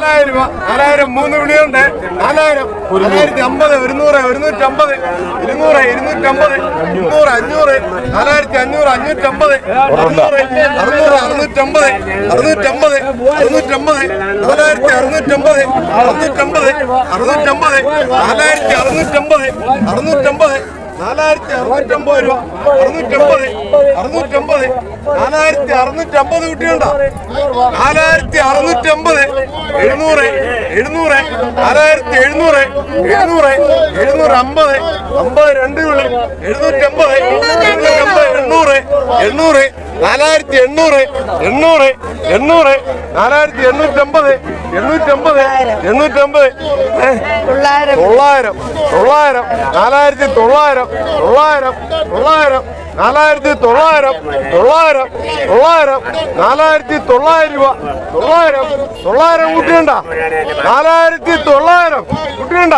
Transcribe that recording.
നാലായിരം രൂപ നാലായിരം മൂന്ന് വിളിയുണ്ട് നാലായിരം നാലായിരത്തി അമ്പത് ഒരുന്നൂറ് ഒരുന്നൂറ്റമ്പത് ഇരുന്നൂറ് ഇരുന്നൂറ്റമ്പത് മുന്നൂറ് അഞ്ഞൂറ് നാലായിരത്തി അഞ്ഞൂറ് അഞ്ഞൂറ്റമ്പത് അറുന്നൂറ് അറുന്നൂറ് അറുന്നൂറ്റമ്പത് അറുന്നൂറ്റമ്പത് അറുന്നൂറ്റമ്പത് നാലായിരത്തി അറുന്നൂറ്റമ്പത് അറുന്നൂറ്റമ്പത് അറുന്നൂറ്റമ്പത് നാലായിരത്തി അറുന്നൂറ്റമ്പത് അറുന്നൂറ്റമ്പത് നാലായിരത്തി അറുന്നൂറ്റമ്പത് രൂപ. അറുന്നൂറ്റമ്പത്. അറുന്നൂറ്റമ്പത്. നാലായിരത്തി അറുന്നൂറ്റമ്പത് കുട്ടിയുണ്ടോ നാലായിരത്തി അറുന്നൂറ്റമ്പത് എഴുന്നൂറ്. എഴുന്നൂറ്. നാലായിരത്തി എഴുന്നൂറ്. എഴുന്നൂറ് എഴുന്നൂറ് അമ്പത് അമ്പത് രണ്ട് വിളി എഴുന്നൂറ്റമ്പത്. എഴുന്നൂറ്റമ്പത്. എണ്ണൂറ്. എണ്ണൂറ്. നാലായിരത്തി എണ്ണൂറ്. എണ്ണൂറ്. എണ്ണൂറ് നാലായിരത്തി എണ്ണൂറ്റമ്പത്. എണ്ണൂറ്റമ്പത്. എണ്ണൂറ്റമ്പത് ഏ? തൊള്ളായിരം തൊള്ളായിരം. തൊള്ളായിരം. നാലായിരത്തി തൊള്ളായിരം. തൊള്ളായിരം. തൊള്ളായിരം. നാലായിരത്തി തൊള്ളായിരം. തൊള്ളായിരം. തൊള്ളായിരം. നാലായിരത്തി തൊള്ളായിരം രൂപ. തൊള്ളായിരം. തൊള്ളായിരം കുട്ടിയുണ്ട നാലായിരത്തി തൊള്ളായിരം. കുട്ടിയുണ്ട